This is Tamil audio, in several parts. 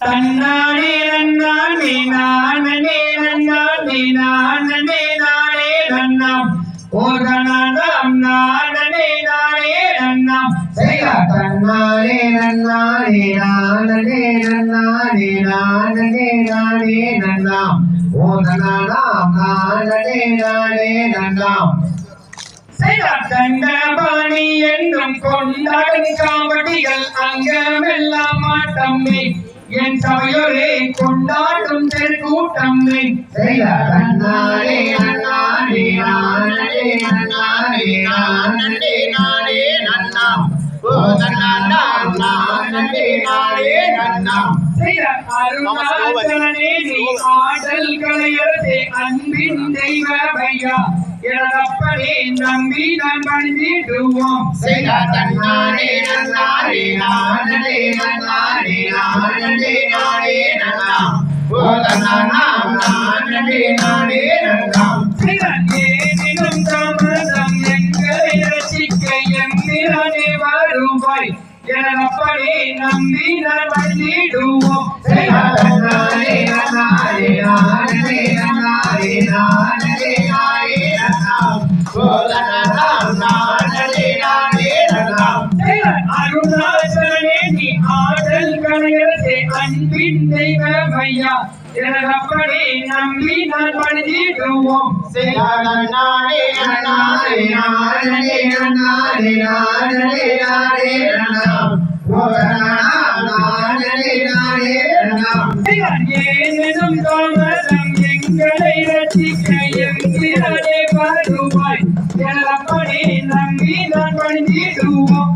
தன்னானே நன்னானே நானே நன்னானே நானே நானே நன்னாம் ஓதனாம் நானே நானே நன்னாம் செய்யா தன்னானே நன்னானே நானே நன்னானே நானே நானே நன்னாம் ஓதனாம் நானே நானே நன்னாம் தண்டபாணி என்னும் கொண்டாடும் காவடிகள் அங்கமெல்லாம் ஆட்டம்மே. என் சபையோரே கொண்டாடும் தெருக்கூட்டம்மே. அண்ணாரே அண்ணாரே அண்ணாரே நானே நன்னானே நானே ஓ நன்னாம் ஓதனாம் நானே. நன்னாம் அருணாச்சலனே நீ ஆடல் கலையரசே அன்பின் தெய்வமையா. எனதப்பனே நம்பி நான் பணிந்திடுவோம். செய்ய தன்னானே நன்னானே நானே நன்னானே நானே நானே நன்னாம். ஓதனாம் நானே நானே நன்னாம். நானே நானே நன்னாம் நீ ஆடல் கலையரசே அன்பின் தெய்வமையா எனதப்பனே நம்பி நான் பணிந்திடுவோம் நானே நானே நானே நானே நானே நானே நன்னாம் ஓதனாம் நானே நானே நன்னாம் ஏனெனும் தாமதம் எங்களை ரசிக்க எங்கிறனே வருவாய் எனதப்பனே நம்பி நான் பணிந்திடுவோம்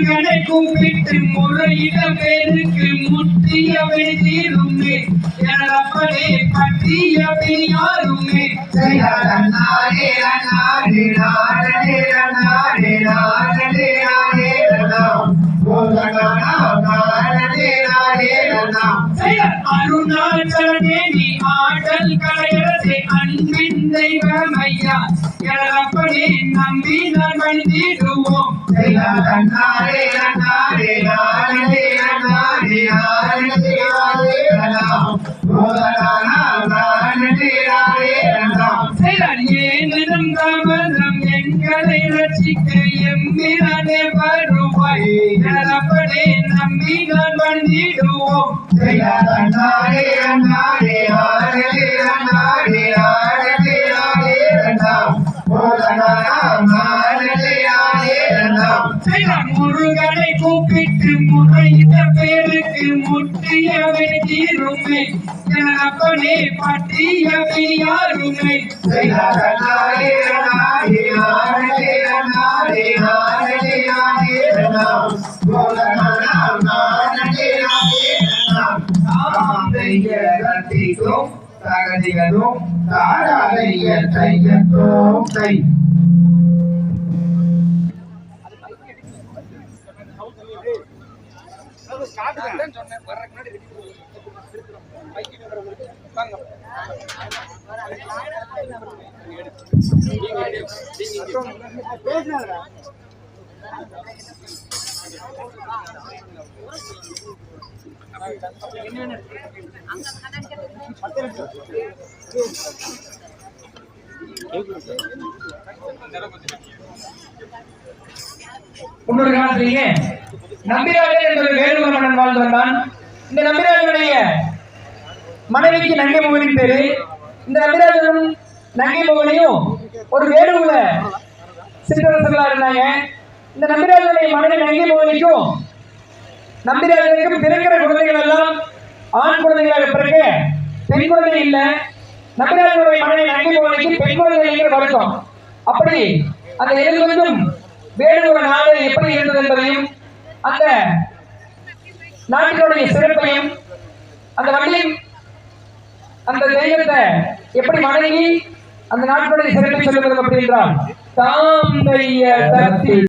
முருகனை கூப்பிட்டு முறையிட பேருக்கு முற்றிய வெளியிருமே எனதப்பனே பற்றிய பிரியாருமே. அருணாச்சலனே நீ ஆடல் கலையரசே அன்பின் தெய்வமையா எனதப்பனே நம்பி நான் பணிந்திடுவோம் ஏனினும் தாமதம் எங்களை ரசிக்க எம்மிரானே வருவாய். நம்பி நான் பணிந்திடுவோம் முருகனை கூப்பிட்டு முறையிட்ட பேருக்கு முற்றியவை தீருமை அப்பனே பற்றியவை யாருமை தகதிகளும் தாராளைய தையத்தோம் தை பத்து நிமிஷம் முன்னொரு காலத்திலேயே நம்பிராஜன் என்பது வேலுவர் மன்னன் வாழ்ந்து வந்தான். இந்த நம்பிராஜனுடைய மனைவிக்கு நங்கை மோகனின் பேரு. இந்த நம்பிராஜனும் நங்கை மோகனையும் ஒரு வேலுவுல சிற்றரசர்களா இருந்தாங்க. இந்த நம்பிராஜனுடைய மனைவி நங்கை மோகனிக்கும் நம்பிராஜனுக்கும் பிறக்கிற குழந்தைகள் எல்லாம் ஆண் குழந்தைகளாக பிறக்க பெண் குழந்தை இல்லை. நம்பிராஜனுடைய மனைவி நங்கை மோகனிக்கு பெண் குழந்தைங்கிற வழக்கம் அப்படி அந்த எழுதுவதும் வேலுவ நாடு எப்படி இருந்தது என்பதையும் அந்த நாட்டினுடைய சிறப்பையும் அந்த வண்டியின் அந்த தெய்வத்தை எப்படி வணங்கி அந்த நாட்டினுடைய சிறப்பை சொல்லுவது அப்படின்றால் தாம் தைய